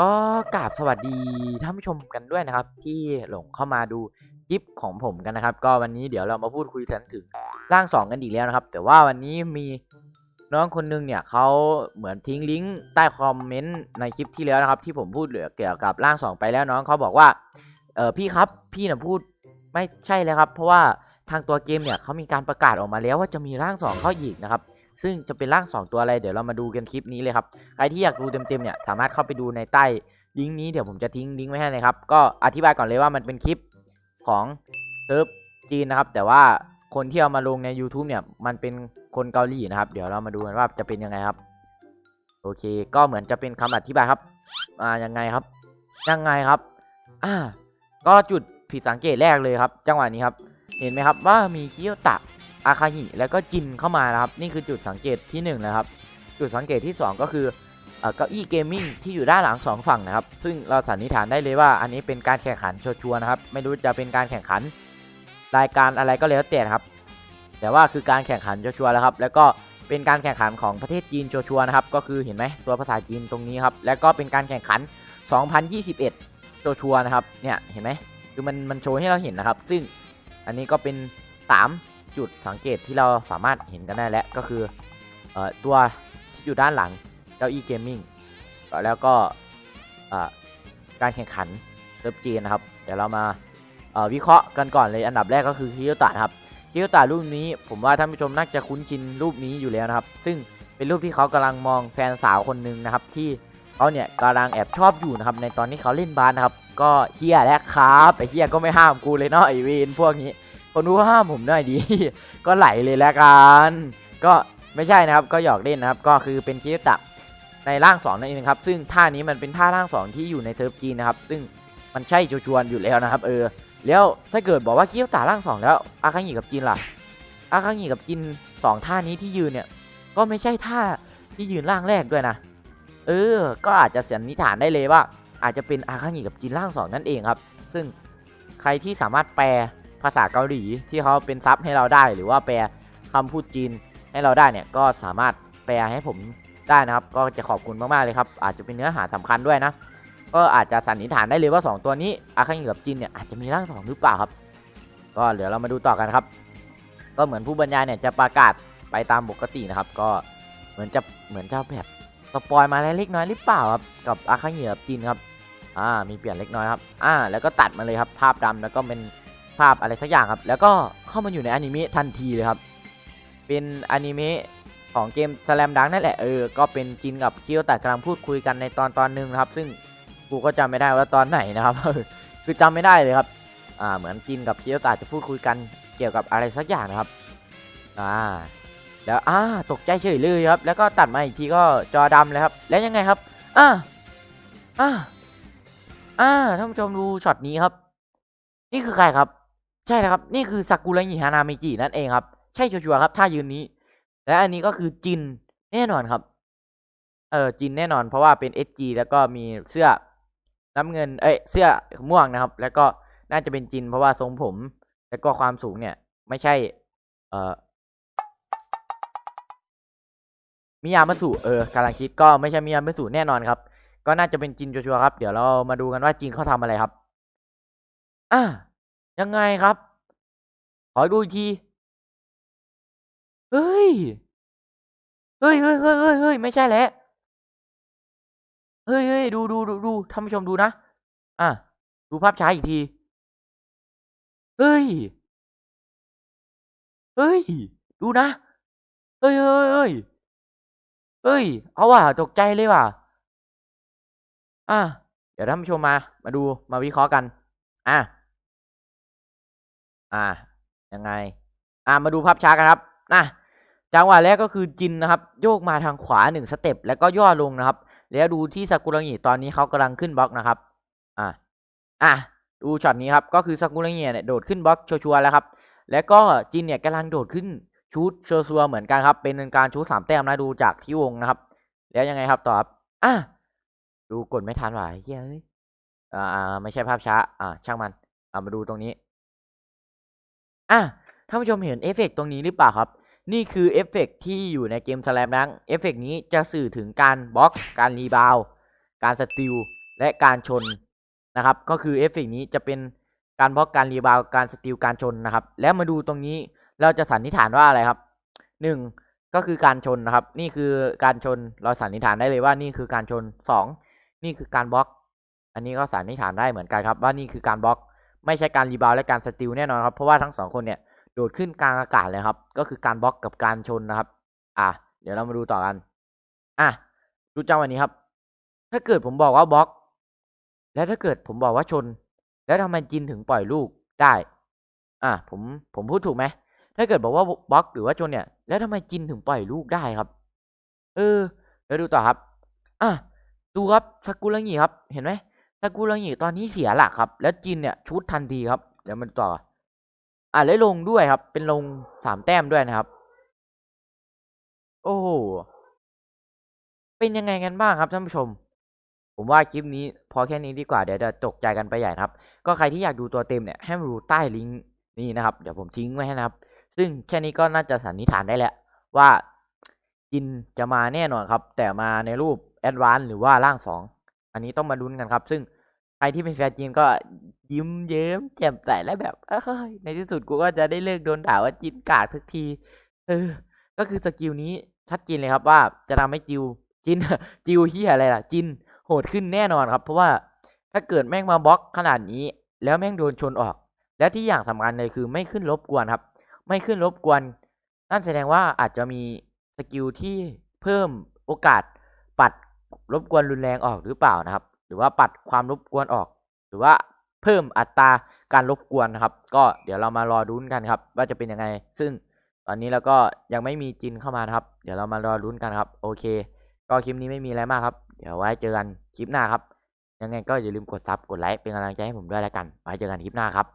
ก็กราบสวัสดีท่านผู้ชมกันด้วยนะครับ ที่หลงเข้ามาดูคลิปของผมกันนะครับ ก็วันนี้เดี๋ยวเรามาพูดคุยกันถึงร่างสองกันอีกแล้วนะครับ แต่ว่าวันนี้มีน้องคนนึงเนี่ยเขาเหมือนทิ้งลิงก์ใต้คอมเมนต์ในคลิปที่แล้วนะครับ ที่ผมพูดเกี่ยวกับร่างสองไปแล้วน้องเขาบอกว่าเออพี่ครับพี่น่ะพูดไม่ใช่เลยครับ เพราะว่าทางตัวเกมเนี่ยเขามีการประกาศออกมาแล้วว่าจะมีร่างสองเข้าอีกนะครับ ซึ่งจะเป็นร่างสองตัวอะไรเดี๋ยวเรามาดูกันคลิปนี้เลยครับใครที่อยากดูเต็มๆเนี่ยสามารถเข้าไปดูในใต้ลิงก์นี้เดี๋ยวผมจะทิ้งลิงก์ไว้ให้เลยครับก็อธิบายก่อนเลยว่ามันเป็นคลิปของเซิร์ฟจีนนะครับ แต่ว่าคนที่เอามาลงใน YouTube เนี่ยมันเป็นคนเกาหลีนะครับ เดี๋ยวเรามาดูกันว่าจะเป็นยังไงครับ โอเค ก็เหมือนจะเป็นคำอธิบายครับอ่ายังไงครับ ยังไงครับอ่าก็จุดผิดสังเกตแรกเลยครับ จังหวะนี้ครับ เห็นไหมครับว่ามีคิโยตะ อาคาหิแล้วก็จินเข้ามานะครับ นี่คือจุดสังเกตที่1นะครับ จุดสังเกตที่ 2 ก็คือเก้าอี้เกมมิ่งที่อยู่ด้านหลัง 2 ฝั่งนะครับ ซึ่งเราสันนิษฐานได้เลยว่าอันนี้เป็นการแข่งขันชัวร์นะครับ ไม่รู้จะเป็นการแข่งขันรายการอะไรก็แล้วแต่นะครับ แต่ว่าคือการแข่งขันชัวร์แล้วครับ แล้วก็เป็นการแข่งขันของประเทศจีนชัวร์นะครับ ก็คือเห็นไหมตัวภาษาจีนตรงนี้ครับ แล้วก็เป็นการแข่งขัน 2021ชัวร์นะครับ เนี่ยเห็นไหมคือมันมันโชว์ให้เราเห็นนะครับ ซึ่งอันนี้ก็เป็น 3 จุดสังเกตที่เราสามารถเห็นกันได้แล้วก็คืออตัวที่อยู่ด้านหลังเก้าอี้เกมมิ่งแล้วก็การแข่งขันเซิร์ฟจีนนะครับ เดี๋ยวเรามาวิเคราะห์กันก่อนเลยอันดับแรกก็คือคิโยตะครับคิโยตะรูปนี้ผมว่าท่านผู้ชมน่าจะคุ้นชินรูปนี้อยู่แล้วนะครับ ซึ่งเป็นรูปที่เขากำลังมองแฟนสาวคนหนึ่งนะครับ ที่เขาเนี่ยกำลังแอบชอบอยู่นะครับ ในตอนที่เขาเล่นบาสนะครับ ก็เฮียและครับไอเฮียก็ไม่ห้ามกูเลยเนาะไอเวนพวกนี้ คนรู้ห้ามผมหน่อยดี ก็ไหลเลยแล้วกัน ก็ไม่ใช่นะครับ ก็หยอกเล่นนะครับ ก็คือเป็นคิโยตะในร่างสองนั่นเองครับ ซึ่งท่านี้มันเป็นท่าร่างสองที่อยู่ในเซิร์ฟจีนนะครับ ซึ่งมันใช่ชวร์ๆอยู่แล้วนะครับ เออ แล้วถ้าเกิดบอกว่าคิโยตะร่างสองแล้วอาคังหิกับจินล่ะอาคังหิกับจินสองท่านี้ที่ยืนเนี่ย ก็ไม่ใช่ท่าที่ยืนร่างแรกด้วยนะ เออ ก็อาจจะสันนิษฐานได้เลยว่า อาจจะเป็นอาคังหิกับจินร่างสองนั่นเองครับ ซึ่งใครที่สามารถแปล ภาษาเกาหลีที่เขาเป็นซับให้เราได้ หรือว่าแปลคำพูดจีนให้เราได้เนี่ยก็สามารถแปลให้ผมได้นะครับ ก็จะขอบคุณมากๆเลยครับ อาจจะเป็นเนื้อหาสำคัญด้วยนะก็อาจจะสันนิษฐานได้เลยว่า 2 ตัวนี้อาคังกับจินเนี่ยอาจจะมีร่างสองหรือเปล่าครับ ก็เดี๋ยวเรามาดูต่อกันครับ ก็เหมือนผู้บรรยายเนี่ยจะประกาศไปตามปกตินะครับ ก็เหมือนจะเหมือนจะแบบสปอยมาเล็กน้อยหรือเปล่าครับกับอาคังกับจินครับอ่ามีเปลี่ยนเล็กน้อยครับอ่าแล้วก็ตัดมาเลยครับภาพดำแล้วก็เป็น ภาพอะไรสักอย่างครับ แล้วก็เข้ามาอยู่ในอนิเมะทันทีเลยครับ เป็นอนิเมะของเกมสแลมดังนั่นแหละ เออ ก็เป็นจินกับคิโยตะกำลังพูดคุยกันในตอนตอนหนึ่งนะครับ ซึ่งกูก็จำไม่ได้ว่าตอนไหนนะครับ คือจำไม่ได้เลยครับ อ่า เหมือนจินกับคิโยตะจะพูดคุยกันเกี่ยวกับอะไรสักอย่างนะครับ อ่า แล้วอ่าตกใจเฉยเลยครับ แล้วก็ตัดมาอีกทีก็จอดำเลยครับ แล้วยังไงครับ อ่า อ่า อ่า ท่านผู้ชมดูช็อตนี้ครับ นี่คือใครครับ ใช่นะครับ นี่คือซากุระงิฮานามิจินั่นเองครับ ใช่ชัวร์ครับท่ายืนนี้ และอันนี้ก็คือจินแน่นอนครับ เออจินแน่นอน เพราะว่าเป็น SG แล้วก็มีเสื้อน้ำเงิน เอ้ยเสื้อม่วงนะครับ แล้วก็น่าจะเป็นจิน เพราะว่าทรงผม แล้วก็ความสูงเนี่ย ไม่ใช่ เออมิยามาสุเออกำลังคิดก็ไม่ใช่มิยามาสุแน่นอนครับ ก็น่าจะเป็นจินชัวร์ครับ เดี๋ยวเรามาดูกันว่าจินเขาทำอะไรครับ อะ ยังไงครับ ขอดูอีกที เฮ้ย เฮ้ยเฮ้ยเฮ้ยเฮ้ยเฮ้ยไม่ใช่แล้ว เฮ้ยเฮ้ยดูดูดูดูท่านผู้ชมดูนะ อะ ดูภาพช้าอีกที เฮ้ย เฮ้ย ดูนะ เฮ้ยเฮ้ยเฮ้ยเฮ้ย เอาว่ะ ตกใจเลยว่ะ อะ เดี๋ยวท่านผู้ชมมา มาดู มาวิเคราะห์กัน อะ อ่ายังไง อ่ามาดูภาพช้ากันครับนะจังหวะแรกก็คือจินนะครับ โยกมาทางขวาหนึ่งสเต็ปแล้วก็ย่อลงนะครับ แล้วดูที่ซากุระงิตอนนี้เขากำลังขึ้นบล็อกนะครับ อ่าอะดูช็อตนี้ครับ ก็คือซากุระงิเนี่ยโดดขึ้นบล็อกชัวร์ๆแล้วครับ แล้วก็จินเนี่ยกำลังโดดขึ้นชูดชัวร์ๆเหมือนกันครับ เป็นการชูดสามแต้มนะดูจากที่วงนะครับ แล้วยังไงครับต่อครับอะดูกดไม่ทันว่ะเฮ้ยอ่าไม่ใช่ภาพช้า อ่าช่างมัน อ่ามาดูตรงนี้ อะท่านผู้ชมเห็นเอฟเฟกต์ตรงนี้หรือเปล่าครับ นี่คือเอฟเฟกต์ที่อยู่ในเกมสแลมดังเอฟเฟกต์นี้จะสื่อถึงการบล็อก การรีบาวการสติลและการชนนะครับ ก็คือเอฟเฟกต์นี้จะเป็นการบล็อกการรีบาวการสติลการชนนะครับ แล้วมาดูตรงนี้เราจะสันนิษฐานว่าอะไรครับหนึ่งก็คือการชนนะครับ นี่คือการชนเราสันนิษฐานได้เลยว่านี่คือการชนสองนี่คือการบล็อก อันนี้ก็สันนิษฐานได้เหมือนกันครับ ว่านี่คือการบล็อก ไม่ใช่การรีบาวและการสติลแน่นอนครับ เพราะว่าทั้งสองคนเนี่ยโดดขึ้นกลางอากาศเลยครับ ก็คือการบล็อกกับการชนนะครับ อะเดี๋ยวเรามาดูต่อกัน อะดูจังหวะนี้ครับ ถ้าเกิดผมบอกว่าบล็อก แล้วถ้าเกิดผมบอกว่าชน แล้วทำไมจินถึงปล่อยลูกได้ อะผมผมพูดถูกไหมถ้าเกิดบอกว่าบล็อกหรือว่าชนเนี่ย แล้วทำไมจินถึงปล่อยลูกได้ครับ เออ แล้วดูต่อครับ อะดูครับสกุลังีครับ เห็นไหม สกุลังีตอนนี้เสียหลักครับ แล้วจินเนี่ยชุดทันทีครับ เดี๋ยวมันต่อ อะแล้วลงด้วยครับ เป็นลงสามแต้มด้วยนะครับ โอ้โหเป็นยังไงกันบ้างครับท่านผู้ชม ผมว่าคลิปนี้พอแค่นี้ดีกว่าเดี๋ยวจะตกใจกันไปใหญ่ครับ ก็ใครที่อยากดูตัวเต็มเนี่ยให้มาดูใต้ลิงก์นี่นะครับ เดี๋ยวผมทิ้งไว้ให้นะครับ ซึ่งแค่นี้ก็น่าจะสันนิษฐานได้แล้วว่าจินจะมาแน่นอนครับ แต่มาในรูปแอดวานซ์หรือว่าร่างสอง อันนี้ต้องมาลุ้นกันครับ ซึ่งใครที่เป็นแฟนจีนก็ยิ้มเยิ้มแจ่มใสและแบบเอ้ยในที่สุดกูก็จะได้เลิกโดนด่าว่าจินกากทุกที เออ ก็คือสกิลนี้ชัดเจนเลยครับว่าจะทำให้จิวจินจิวเฮียอะไรล่ะจินโหดขึ้นแน่นอนครับ เพราะว่าถ้าเกิดแม่งมาบล็อกขนาดนี้ แล้วแม่งโดนชนออก และที่อย่างสำคัญเลยคือไม่ขึ้นรบกวนครับ ไม่ขึ้นรบกวน นั่นแสดงว่าอาจจะมีสกิลที่เพิ่มโอกาสปัด รบกวนรุนแรงออกหรือเปล่านะครับ หรือว่าปัดความรบกวนออก หรือว่าเพิ่มอัตราการรบกวนนะครับ ก็เดี๋ยวเรามารอรุ้นกันครับ ว่าจะเป็นยังไง ซึ่งตอนนี้เราก็ยังไม่มีจินเข้ามานะครับ เดี๋ยวเรามารอรุ้นกันครับ โอเค ก็คลิปนี้ไม่มีอะไรมากครับ เดี๋ยวไว้เจอกันคลิปหน้าครับ ยังไงก็อย่าลืมกดซับกดไลค์เป็นกำลังใจให้ผมด้วยแล้วกัน ไว้เจอกันคลิปหน้าครับ